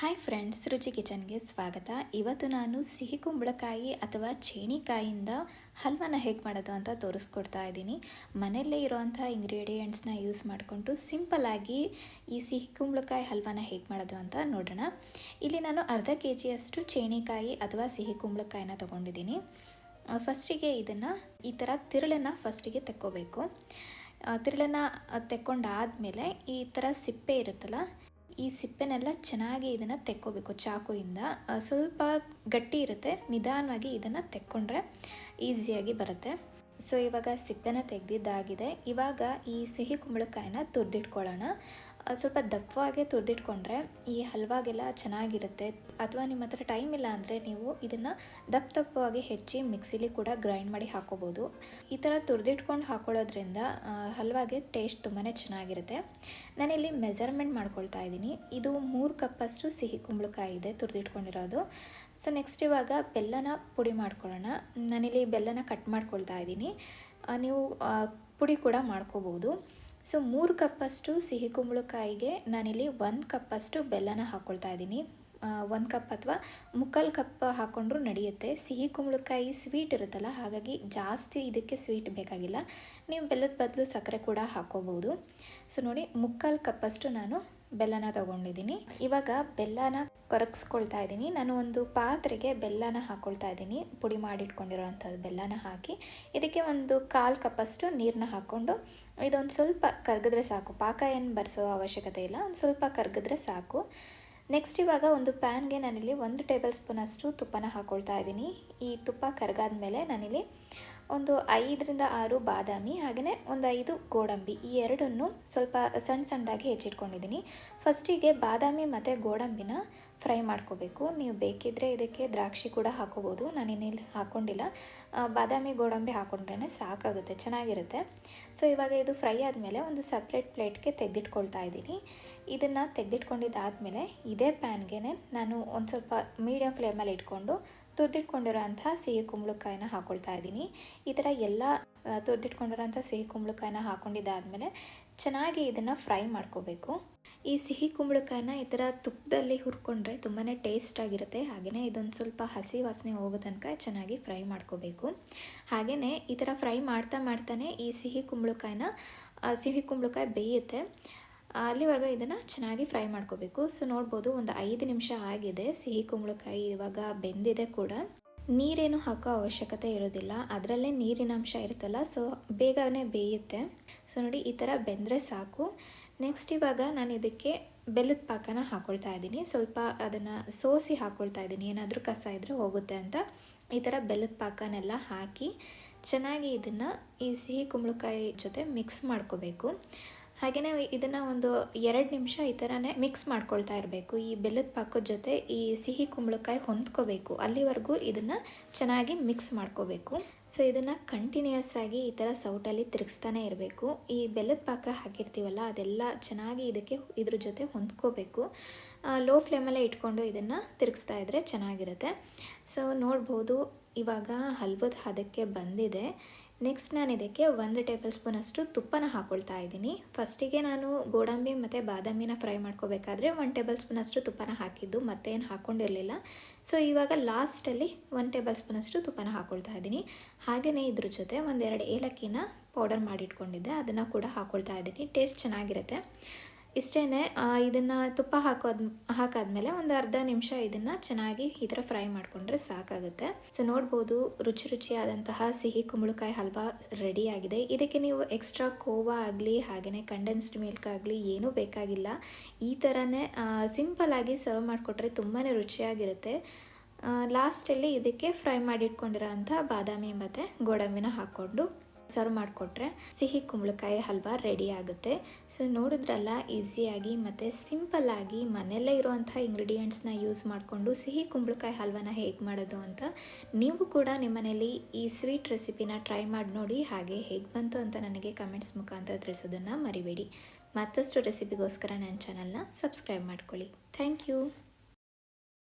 Hi friends ರುಚಿ ಕಿಚನ್ಗೆ ಸ್ವಾಗತ. ಇವತ್ತು ನಾನು ಸಿಹಿ ಕುಂಬಳಕಾಯಿ ಅಥವಾ ಚೇಣಿಕಾಯಿಂದ ಹಲ್ವನ ಹೇಗೆ ಮಾಡೋದು ಅಂತ ತೋರಿಸ್ಕೊಡ್ತಾ ಇದ್ದೀನಿ. ಮನೆಯಲ್ಲೇ ಇರೋವಂಥ ಇಂಗ್ರೀಡಿಯೆಂಟ್ಸ್ನ ಯೂಸ್ ಮಾಡಿಕೊಂಡು ಸಿಂಪಲ್ಲಾಗಿ ಈ ಸಿಹಿ ಕುಂಬಳಕಾಯಿ ಹಲ್ವನ ಹೇಗೆ ಮಾಡೋದು ಅಂತ ನೋಡೋಣ. ಇಲ್ಲಿ ನಾನು ಅರ್ಧ ಕೆ ಜಿಯಷ್ಟು ಚೇಣಿಕಾಯಿ ಅಥವಾ ಸಿಹಿ ಕುಂಬಳಕಾಯಿನ ತೊಗೊಂಡಿದ್ದೀನಿ. ಫಸ್ಟಿಗೆ ಇದನ್ನು ಈ ಥರ ತಿರುಳನ್ನು ಫಸ್ಟಿಗೆ ತೆಕ್ಕೋಬೇಕು. ತಿರುಳನ್ನು ತೆಕ್ಕೊಂಡಾದಮೇಲೆ ಈ ಥರ ಸಿಪ್ಪೆ ಇರುತ್ತಲ್ಲ ಈ ಸಿಪ್ಪೆನೆಲ್ಲ ಚೆನ್ನಾಗಿ ಇದನ್ನು ತೆಕ್ಕೋಬೇಕು ಚಾಕುಯಿಂದ. ಸ್ವಲ್ಪ ಗಟ್ಟಿ ಇರುತ್ತೆ, ನಿಧಾನವಾಗಿ ಇದನ್ನು ತೆಕ್ಕೊಂಡ್ರೆ ಈಸಿಯಾಗಿ ಬರುತ್ತೆ. ಸೊ ಇವಾಗ ಸಿಪ್ಪೆನ ತೆಗೆದಿದ್ದಾಗಿದೆ. ಇವಾಗ ಈ ಸಿಹಿ ಕುಂಬಳಕಾಯಿನ ತುರಿದಿಟ್ಕೊಳ್ಳೋಣ. ಸ್ವಲ್ಪ ದಪ್ಪವಾಗಿ ತುರಿದಿಟ್ಕೊಂಡ್ರೆ ಈ ಹಲ್ವಾಗೆಲ್ಲ ಚೆನ್ನಾಗಿರುತ್ತೆ. ಅಥವಾ ನಿಮ್ಮ ಹತ್ರ ಟೈಮ್ ಇಲ್ಲ ಅಂದರೆ ನೀವು ಇದನ್ನು ದಪ್ಪ ದಪ್ಪವಾಗಿ ಹೆಚ್ಚಿ ಮಿಕ್ಸಿಲಿ ಕೂಡ ಗ್ರೈಂಡ್ ಮಾಡಿ ಹಾಕೋಬೋದು. ಈ ಥರ ತುರಿದಿಟ್ಕೊಂಡು ಹಾಕೊಳ್ಳೋದ್ರಿಂದ ಹಲ್ವಾಗೆ ಟೇಸ್ಟ್ ತುಂಬಾ ಚೆನ್ನಾಗಿರುತ್ತೆ. ನಾನಿಲ್ಲಿ ಮೆಜರ್ಮೆಂಟ್ ಮಾಡ್ಕೊಳ್ತಾ ಇದ್ದೀನಿ. ಇದು ಮೂರು ಕಪ್ಪಷ್ಟು ಸಿಹಿ ಕುಂಬಳಕಾಯಿ ಇದೆ ತುರಿದಿಟ್ಕೊಂಡಿರೋದು. ಸೊ ನೆಕ್ಸ್ಟ್ ಇವಾಗ ಬೆಲ್ಲನ ಪುಡಿ ಮಾಡ್ಕೊಳ್ಳೋಣ. ನಾನಿಲ್ಲಿ ಬೆಲ್ಲನ ಕಟ್ ಮಾಡ್ಕೊಳ್ತಾ ಇದ್ದೀನಿ. ನೀವು ಪುಡಿ ಕೂಡ ಮಾಡ್ಕೋಬೋದು. ಸೊ ಮೂರು ಕಪ್ಪಷ್ಟು ಸಿಹಿ ಕುಂಬಳಕಾಯಿಗೆ ನಾನಿಲ್ಲಿ ಒಂದು ಕಪ್ಪಷ್ಟು ಬೆಲ್ಲನ ಹಾಕ್ಕೊಳ್ತಾ ಇದ್ದೀನಿ. ಒಂದು ಕಪ್ ಅಥವಾ ಮುಕ್ಕಾಲು ಕಪ್ ಹಾಕ್ಕೊಂಡ್ರೂ ನಡೆಯುತ್ತೆ. ಸಿಹಿ ಕುಂಬಳಕಾಯಿ ಸ್ವೀಟ್ ಇರುತ್ತಲ್ಲ, ಹಾಗಾಗಿ ಜಾಸ್ತಿ ಇದಕ್ಕೆ ಸ್ವೀಟ್ ಬೇಕಾಗಿಲ್ಲ. ನೀವು ಬೆಲ್ಲದ ಬದಲು ಸಕ್ಕರೆ ಕೂಡ ಹಾಕ್ಕೋಬೋದು. ಸೊ ನೋಡಿ, ಮುಕ್ಕಾಲು ಕಪ್ಪಷ್ಟು ನಾನು ಬೆಲ್ಲನ ತಗೊಂಡಿದ್ದೀನಿ. ಇವಾಗ ಬೆಲ್ಲನ ಕರಗಿಸ್ಕೊಳ್ತಾ ಇದ್ದೀನಿ. ನಾನು ಒಂದು ಪಾತ್ರೆಗೆ ಬೆಲ್ಲನ ಹಾಕ್ಕೊಳ್ತಾ ಇದ್ದೀನಿ. ಪುಡಿ ಮಾಡಿಟ್ಕೊಂಡಿರೋವಂಥದ್ದು ಬೆಲ್ಲನ ಹಾಕಿ. ಇದಕ್ಕೆ ಒಂದು ಕಾಲು ಕಪ್ಪಷ್ಟು ನೀರನ್ನ ಹಾಕ್ಕೊಂಡು ಇದೊಂದು ಸ್ವಲ್ಪ ಕರಗಿದ್ರೆ ಸಾಕು. ಪಾಕ ಏನು ಬರೆಸೋ ಅವಶ್ಯಕತೆ ಇಲ್ಲ. ಒಂದು ಸ್ವಲ್ಪ ಕರಗಿದ್ರೆ ಸಾಕು. ನೆಕ್ಸ್ಟ್ ಇವಾಗ ಒಂದು ಪ್ಯಾನ್ಗೆ ನಾನಿಲ್ಲಿ ಒಂದು ಟೇಬಲ್ ಸ್ಪೂನಷ್ಟು ತುಪ್ಪನ ಹಾಕ್ಕೊಳ್ತಾ ಇದ್ದೀನಿ. ಈ ತುಪ್ಪ ಕರಗಾದ ಮೇಲೆ ನಾನಿಲ್ಲಿ ಒಂದು ಐದರಿಂದ ಆರು ಬಾದಾಮಿ ಹಾಗೆಯೇ ಒಂದು ಐದು ಗೋಡಂಬಿ. ಈ ಎರಡನ್ನು ಸ್ವಲ್ಪ ಸಣ್ಣ ಸಣ್ಣದಾಗಿ ಹೆಚ್ಚಿಟ್ಕೊಂಡಿದ್ದೀನಿ. ಫಸ್ಟಿಗೆ ಬಾದಾಮಿ ಮತ್ತು ಗೋಡಂಬಿನ ಫ್ರೈ ಮಾಡ್ಕೋಬೇಕು. ನೀವು ಬೇಕಿದ್ದರೆ ಇದಕ್ಕೆ ದ್ರಾಕ್ಷಿ ಕೂಡ ಹಾಕೋಬೋದು. ನಾನಿನ್ನಿಲ್ಲಿ ಹಾಕ್ಕೊಂಡಿಲ್ಲ ಬಾದಾಮಿ, ಗೋಡಂಬಿ ಹಾಕ್ಕೊಂಡ್ರೇ ಸಾಕಾಗುತ್ತೆ, ಚೆನ್ನಾಗಿರುತ್ತೆ. ಸೊ, ಇವಾಗ ಇದು ಫ್ರೈ ಆದಮೇಲೆ ಒಂದು ಸಪ್ರೇಟ್ ಪ್ಲೇಟ್ಗೆ ತೆಗೆದಿಟ್ಕೊಳ್ತಾ ಇದ್ದೀನಿ. ಇದನ್ನು ತೆಗೆದಿಟ್ಕೊಂಡಿದ್ದಾದಮೇಲೆ ಇದೇ ಪ್ಯಾನ್ಗೆ ನಾನು ಒಂದು ಸ್ವಲ್ಪ ಮೀಡಿಯಮ್ ಫ್ಲೇಮಲ್ಲಿ ಇಟ್ಕೊಂಡು ತುರ್ದಿಟ್ಕೊಂಡಿರೋ ಅಂಥ ಸಿಹಿ ಕುಂಬಳಕಾಯಿನ ಹಾಕ್ಕೊಳ್ತಾ ಇದ್ದೀನಿ. ಈ ಥರ ಎಲ್ಲ ತೊಟ್ಟಿಟ್ಕೊಂಡಿರೋಂಥ ಸಿಹಿ ಕುಂಬಳಕಾಯಿನ ಹಾಕ್ಕೊಂಡಿದ್ದಾದಮೇಲೆ ಚೆನ್ನಾಗಿ ಇದನ್ನು ಫ್ರೈ ಮಾಡ್ಕೋಬೇಕು. ಈ ಸಿಹಿ ಕುಂಬಳಕಾಯಿನ ಈ ಥರ ತುಪ್ಪದಲ್ಲಿ ಹುರ್ಕೊಂಡ್ರೆ ತುಂಬಾ ಟೇಸ್ಟ್ ಆಗಿರುತ್ತೆ. ಹಾಗೆಯೇ ಇದೊಂದು ಸ್ವಲ್ಪ ಹಸಿ ವಾಸನೆ ಹೋಗೋ ತನಕ ಚೆನ್ನಾಗಿ ಫ್ರೈ ಮಾಡ್ಕೋಬೇಕು. ಹಾಗೆಯೇ ಈ ಥರ ಫ್ರೈ ಮಾಡ್ತಾ ಮಾಡ್ತಾನೆ ಈ ಸಿಹಿ ಕುಂಬಳಕಾಯಿನ ಸಿಹಿ ಕುಂಬಳಕಾಯಿ ಬೇಯುತ್ತೆ. ಅಲ್ಲಿವರೆಗೂ ಇದನ್ನು ಚೆನ್ನಾಗಿ ಫ್ರೈ ಮಾಡ್ಕೋಬೇಕು. ಸೊ, ನೋಡ್ಬೋದು ಒಂದು ಐದು ನಿಮಿಷ ಆಗಿದೆ. ಸಿಹಿ ಕುಂಬಳಕಾಯಿ ಇವಾಗ ಬೆಂದಿದೆ ಕೂಡ. ನೀರೇನು ಹಾಕೋ ಅವಶ್ಯಕತೆ ಇರೋದಿಲ್ಲ. ಅದರಲ್ಲೇ ನೀರಿನ ಅಂಶ ಇರುತ್ತಲ್ಲ, ಸೊ ಬೇಗನೆ ಬೇಯುತ್ತೆ. ಸೊ, ನೋಡಿ, ಈ ಥರ ಬೆಂದರೆ ಸಾಕು. ನೆಕ್ಸ್ಟ್ ಇವಾಗ ನಾನು ಇದಕ್ಕೆ ಬೆಲ್ಲದ ಪಾಕನ ಹಾಕ್ಕೊಳ್ತಾ ಇದ್ದೀನಿ. ಸ್ವಲ್ಪ ಅದನ್ನು ಸೋಸಿ ಹಾಕ್ಕೊಳ್ತಾ ಇದ್ದೀನಿ. ಏನಾದರೂ ಕಸ ಇದ್ದರೆ ಹೋಗುತ್ತೆ ಅಂತ. ಈ ಥರ ಬೆಲ್ಲದ ಪಾಕನೆಲ್ಲ ಹಾಕಿ ಚೆನ್ನಾಗಿ ಇದನ್ನು ಈ ಸಿಹಿ ಕುಂಬಳಕಾಯಿ ಜೊತೆ ಮಿಕ್ಸ್ ಮಾಡ್ಕೋಬೇಕು. ಹಾಗೆಯೇ ಇದನ್ನು ಒಂದು ಎರಡು ನಿಮಿಷ ಈ ಥರನೇ ಮಿಕ್ಸ್ ಮಾಡ್ಕೊಳ್ತಾ ಇರಬೇಕು. ಈ ಬೆಲ್ಲದ ಪಾಕದ ಜೊತೆ ಈ ಸಿಹಿ ಕುಂಬಳಕಾಯಿ ಹೊಂದ್ಕೋಬೇಕು. ಅಲ್ಲಿವರೆಗೂ ಇದನ್ನು ಚೆನ್ನಾಗಿ ಮಿಕ್ಸ್ ಮಾಡ್ಕೋಬೇಕು. ಸೊ ಇದನ್ನು ಕಂಟಿನ್ಯೂಯಸ್ ಆಗಿ ಈ ಥರ ಸೌಟಲ್ಲಿ ತಿರುಗಿಸ್ತಾನೆ ಇರಬೇಕು. ಈ ಬೆಲ್ಲದ ಪಾಕ ಹಾಕಿರ್ತೀವಲ್ಲ, ಅದೆಲ್ಲ ಚೆನ್ನಾಗಿ ಇದಕ್ಕೆ ಇದ್ರ ಜೊತೆ ಹೊಂದ್ಕೋಬೇಕು. ಲೋ ಫ್ಲೇಮಲ್ಲೇ ಇಟ್ಕೊಂಡು ಇದನ್ನು ತಿರುಗಿಸ್ತಾ ಇದ್ದರೆ ಚೆನ್ನಾಗಿರುತ್ತೆ. ಸೊ ನೋಡ್ಬೋದು, ಇವಾಗ ಹಲ್ವದ ಹದಕ್ಕೆ ಬಂದಿದೆ. ನೆಕ್ಸ್ಟ್ ನಾನು ಇದಕ್ಕೆ ಒಂದು ಟೇಬಲ್ ಸ್ಪೂನಷ್ಟು ತುಪ್ಪನ ಹಾಕ್ಕೊಳ್ತಾ ಇದ್ದೀನಿ. ಫಸ್ಟಿಗೆ ನಾನು ಗೋಡಂಬಿ ಮತ್ತು ಬಾದಾಮಿನ ಫ್ರೈ ಮಾಡ್ಕೋಬೇಕಾದ್ರೆ ಒಂದು ಟೇಬಲ್ ಸ್ಪೂನಷ್ಟು ತುಪ್ಪನ ಹಾಕಿದ್ದು ಮತ್ತೇನು ಹಾಕ್ಕೊಂಡಿರಲಿಲ್ಲ ಸೊ ಇವಾಗ ಲಾಸ್ಟಲ್ಲಿ ಒನ್ ಟೇಬಲ್ ಸ್ಪೂನಷ್ಟು ತುಪ್ಪನ ಹಾಕ್ಕೊಳ್ತಾ ಇದ್ದೀನಿ. ಹಾಗೆಯೇ ಇದ್ರ ಜೊತೆ ಒಂದೆರಡು ಏಲಕ್ಕಿನ ಪೌಡರ್ ಮಾಡಿಟ್ಕೊಂಡಿದ್ದೆ. ಅದನ್ನು ಕೂಡ ಹಾಕ್ಕೊಳ್ತಾ ಇದ್ದೀನಿ. ಟೇಸ್ಟ್ ಚೆನ್ನಾಗಿರುತ್ತೆ. ಇಷ್ಟೇ ಇದನ್ನು ತುಪ್ಪ ಹಾಕೋದ್, ಹಾಕಾದ್ಮೇಲೆ ಒಂದು ಅರ್ಧ ನಿಮಿಷ ಇದನ್ನು ಚೆನ್ನಾಗಿ ಈ ಥರ ಫ್ರೈ ಮಾಡಿಕೊಂಡ್ರೆ ಸಾಕಾಗುತ್ತೆ. ಸೊ ನೋಡ್ಬೋದು, ರುಚಿ ರುಚಿಯಾದಂತಹ ಸಿಹಿ ಕುಂಬಳಕಾಯಿ ಹಲ್ವಾ ರೆಡಿ ಆಗಿದೆ. ಇದಕ್ಕೆ ನೀವು ಎಕ್ಸ್ಟ್ರಾ ಕೋವಾ ಆಗಲಿ ಹಾಗೆಯೇ ಕಂಡೆನ್ಸ್ಡ್ ಮಿಲ್ಕ್ ಆಗಲಿ, ಏನೂ ಬೇಕಾಗಿಲ್ಲ. ಈ ಥರನೇ ಸಿಂಪಲ್ಲಾಗಿ ಸರ್ವ್ ಮಾಡಿಕೊಟ್ರೆ ತುಂಬಾ ರುಚಿಯಾಗಿರುತ್ತೆ. ಲಾಸ್ಟಲ್ಲಿ ಇದಕ್ಕೆ ಫ್ರೈ ಮಾಡಿಟ್ಕೊಂಡಿರೋ ಅಂಥ ಬಾದಾಮಿ ಮತ್ತು ಗೋಡಂಬಿನ ಹಾಕ್ಕೊಂಡು ಸರ್ವ್ ಮಾಡಿಕೊಟ್ರೆ ಸಿಹಿ ಕುಂಬಳಕಾಯಿ ಹಲ್ವಾ ರೆಡಿ ಆಗುತ್ತೆ. ಸೊ ನೋಡಿದ್ರಲ್ಲ, ಈಸಿಯಾಗಿ ಮತ್ತು ಸಿಂಪಲ್ಲಾಗಿ ಮನೆಯಲ್ಲೇ ಇರುವಂಥ ಇಂಗ್ರೀಡಿಯೆಂಟ್ಸ್ನ ಯೂಸ್ ಮಾಡಿಕೊಂಡು ಸಿಹಿ ಕುಂಬಳಕಾಯಿ ಹಲ್ವಾನ ಹೇಗೆ ಮಾಡೋದು ಅಂತ ನೀವು ಕೂಡ ನಿಮ್ಮ ಮನೇಲಿ ಈ ಸ್ವೀಟ್ ರೆಸಿಪಿನ ಟ್ರೈ ಮಾಡಿ ನೋಡಿ ಹಾಗೆ ಹೇಗೆ ಬಂತು ಅಂತ ನನಗೆ ಕಮೆಂಟ್ಸ್ ಮುಖಾಂತರ ತಿಳಿಸೋದನ್ನು ಮರಿಬೇಡಿ. ಮತ್ತಷ್ಟು ರೆಸಿಪಿಗೋಸ್ಕರ ನನ್ನ ಚಾನಲ್ನ ಸಬ್ಸ್ಕ್ರೈಬ್ ಮಾಡ್ಕೊಳ್ಳಿ. Thank you